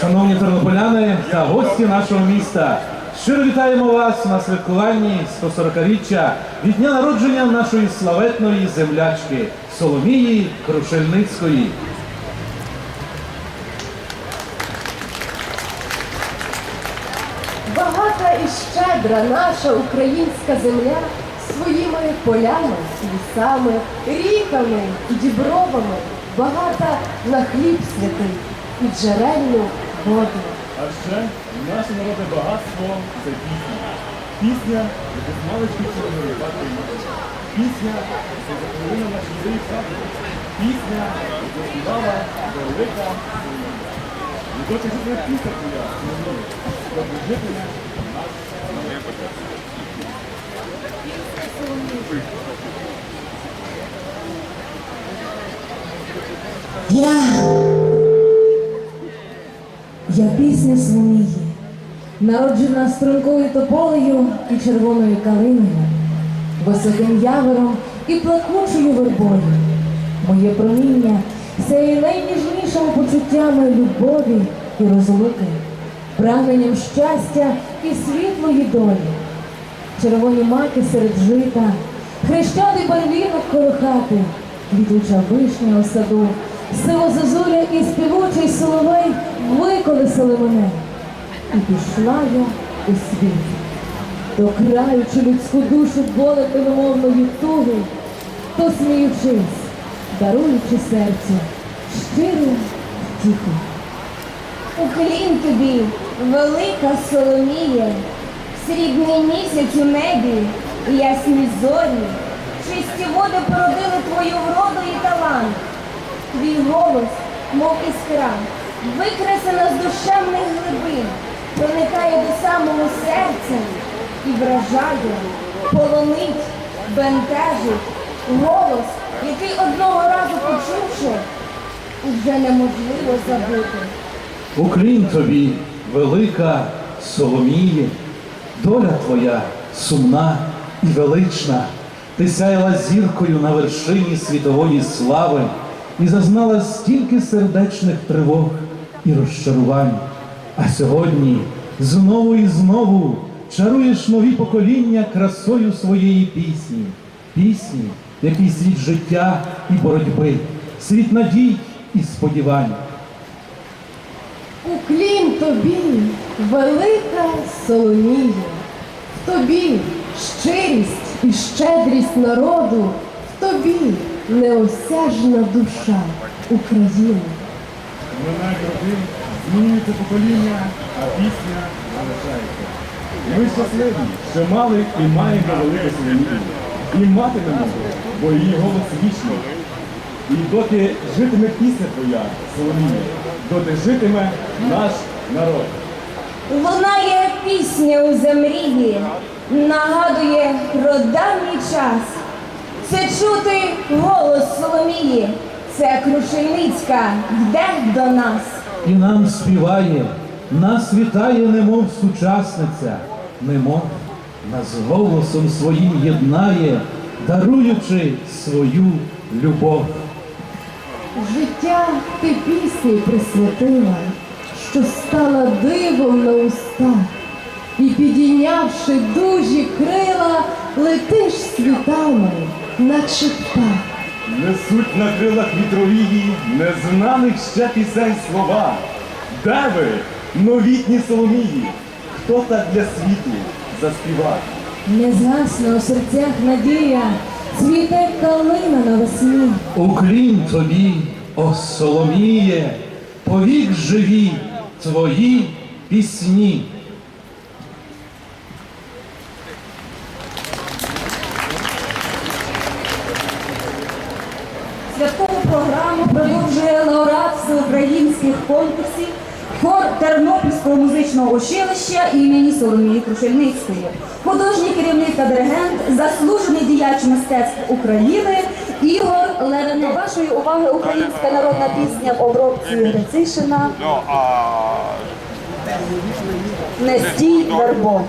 Шановні тернополяни та гості нашого міста, щиро вітаємо вас на святкуванні 140-річчя від дня народження нашої славетної землячки Соломії Крушельницької. Багата і щедра наша українська земля своїми полями, лісами, ріками і дібровами, багата на хліб святий і джерельну воду. А ще наше народне багатство це пісня. Пісня, яку малички батько мати. Пісня, це захворина наші ідеї. Пісня, яку співала велика Я, я пісня Соломії, народжена стрункою тополею і червоною калиною, високим явором і плакучою вербою. Моє проміння сяє найніжнішими почуттями любові і розлуки, прагненням щастя і світлої долі. Червоні маки серед жита, хрещатий барвінок коло хати, квітуча вишня у саду, сиво зозуля і співучий соловей виколисили мене. І пішла я у світ, то краючи людську душу болити немовної туги, то сміючись, даруючи серцю щиру втіху. Уклін тобі, велика Соломіє, срібний місяць у небі, ясні зорі, чисті води породили твою вроду і талант. Твій голос, мов іскра, викресена з душевних глибин, проникає до самого серця і вражає, полонить, бентежить, голос, який одного разу почувши, вже неможливо забути. Уклін тобі, велика Соломіє, доля твоя сумна і велична. Ти сяяла зіркою на вершині світової слави і зазнала стільки сердечних тривог і розчарувань. А сьогодні знову і знову чаруєш нові покоління красою своєї пісні, пісні, який світ життя і боротьби, світ надій і сподівань. Тобі, велика Соломія, в тобі щирість і щедрість народу, в тобі неосяжна душа України. Минають роки, змінюється покоління, а пісня залишається. Ми щасливі, що мали і маємо велику Соломію. І матимемо, бо її голос вічний. І доки житиме пісня твоя, Соломія, доти житиме наш народ. Лунає пісня у земрії, нагадує про давній час. Це чути голос Соломії, це Крушельницька йде до нас. І нам співає, нас вітає, немов сучасниця, немов нас голосом своїм єднає, даруючи свою любов. Життя ти пісні присвятила, що стала дивом на устах, і підійнявши дужі крила, летиш світами, наче птах. Несуть на крилах вітровії незнаних ще пісень слова. Де ви, новітні Соломії? Хто так для світу заспівав? Не згасне у серцях надія, цвіте калина на весні. Уклін тобі, о Соломіє, повік живі твої пісні. Святкову програму продовжує лауреат всеукраїнських конкурсів хор Тернопільського музичного училища імені Соломії Крушельницької, художній керівник та диригент, заслужений діяч мистецтв України Ігор. До вашої уваги українська народна пісня в обробці Грицишина. Uh, не стій вербом.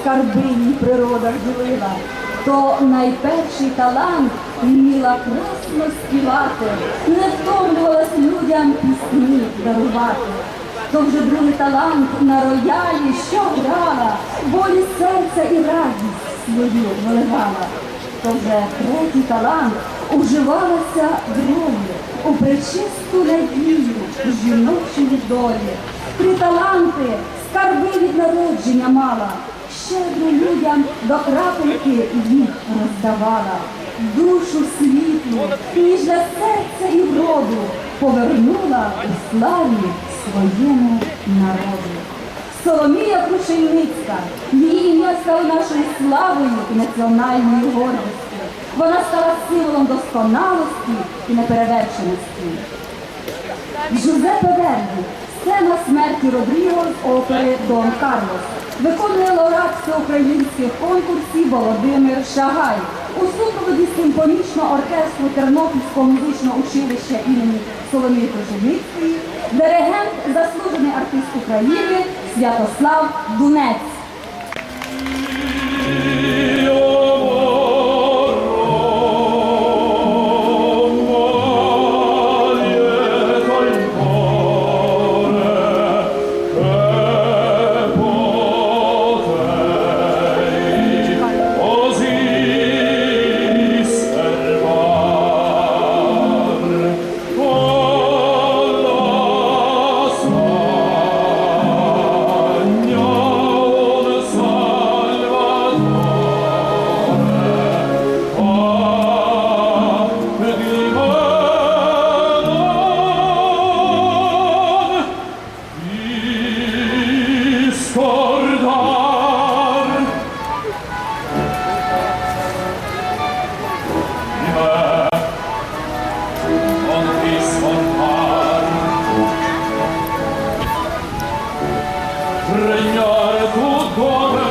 Скарбині природа вділила, то найперший талант вміла красно співати, не втомлювалась людям пісні дарувати. То вже другий талант на роялі, що грала, болі серця і радість свою виливала. То вже третій талант уживалася дров'ю у пречисту надію жіночої долі. Три таланти скарби від народження мала, щедро людям до крапельки їх роздавала. Душу світлу, ніж для серця і вроду повернула у славі своєму народу. Соломія Крушельницька, її ім'я стало нашою славою і національною гордістю. Вона стала символом досконалості і неперевершеності. Джузеппе Верді, сцена смерті Родріго з опери Дон Карлос. Виконує лауреат всеукраїнських конкурсів Володимир Шагай у супроводі симфонічного оркестру Тернопільського музичного училища імені Соломії Крушельницької, диригент, заслужений артист України Святослав Дунець. Тут Футболе